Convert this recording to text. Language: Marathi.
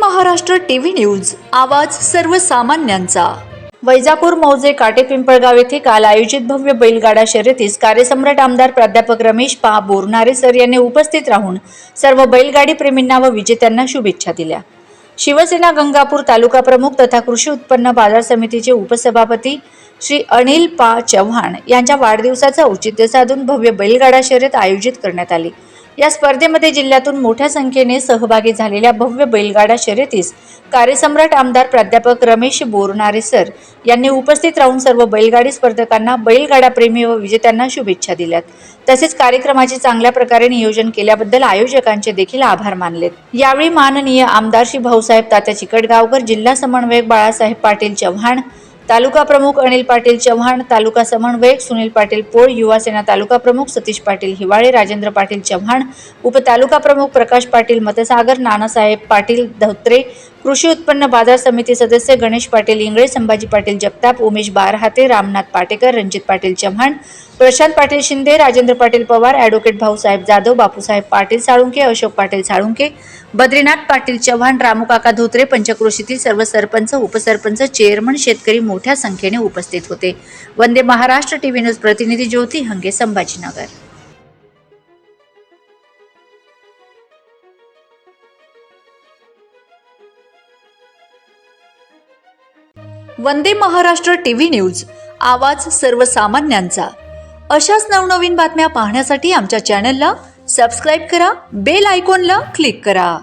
Maharashtra TV news. आवाज सर्वसामान्यांचा. वैजापूर मौजे काटे पिंपळगाव येथे काल आयोजित भव्य बैलगाडा शर्यतीस कार्यसम्राट आमदार प्राध्यापक रमेश पा. बोरनारे सर यांनी उपस्थित राहून सर्व बैलगाडी प्रेमींना व विजेत्यांना शुभेच्छा दिल्या. शिवसेना गंगापूर तालुका प्रमुख तथा कृषी उत्पन्न बाजार समितीचे उपसभापती श्री अनिल पा. चव्हाण यांच्या वाढदिवसाचं औचित्य साधून भव्य बैलगाडा शर्यत आयोजित करण्यात आली. या स्पर्धेमध्ये जिल्ह्यातून मोठ्या संख्येने सहभागी झालेल्या भव्य बैलगाडा शर्यतीस कार्यसम्राट आमदार प्राध्यापक रमेश बोरनारे सर यांनी उपस्थित राहून सर्व बैलगाडी स्पर्धकांना बैलगाडा प्रेमी व विजेत्यांना शुभेच्छा दिल्यात. तसेच कार्यक्रमाचे चांगल्या प्रकारे नियोजन केल्याबद्दल आयोजकांचे देखील आभार मानलेत. यावेळी माननीय आमदार श्री भाऊसाहेब तात्या चिकटगावकर जिल्हा समन्वयक बाळासाहेब पाटील चव्हाण तालुका प्रमुख अनिल पाटील चव्हाण तालुका समन्वयक सुनील पाटील पोळ युवा सेना तालुका प्रमुख सतीश पाटील हिवाळे राजेंद्र पाटील चव्हाण उपतालुका प्रमुख प्रकाश पाटील मतसागर नानासाहेब पाटील धोत्रे कृषी उत्पन्न बाजार समिती सदस्य गणेश पाटील इंगळे संभाजी पाटील जगताप उमेश बारहाते रामनाथ पाटेकर रणजित पाटील चव्हाण प्रशांत पाटील शिंदे राजेंद्र पाटील पवार ॲडव्होकेट भाऊसाहेब जाधव बापूसाहेब पाटील साळुंके अशोक पाटील साळुंके बद्रीनाथ पाटील चव्हाण रामूकाका धोत्रे पंचक्रोशीतील सर्व सरपंच उपसरपंच चेअरमन शेतकरी मोठ्या संख्येने उपस्थित होते. वंदे महाराष्ट्र टीव्ही न्यूज प्रतिनिधी ज्योती हंगे संभाजीनगर. वंदे महाराष्ट्र टीव्ही न्यूज आवाज सर्वसामान्यांचा. अशाच नवनवीन बातम्या पाहण्यासाठी आमच्या चॅनलला सबस्क्राईब करा बेल आयकॉनला क्लिक करा.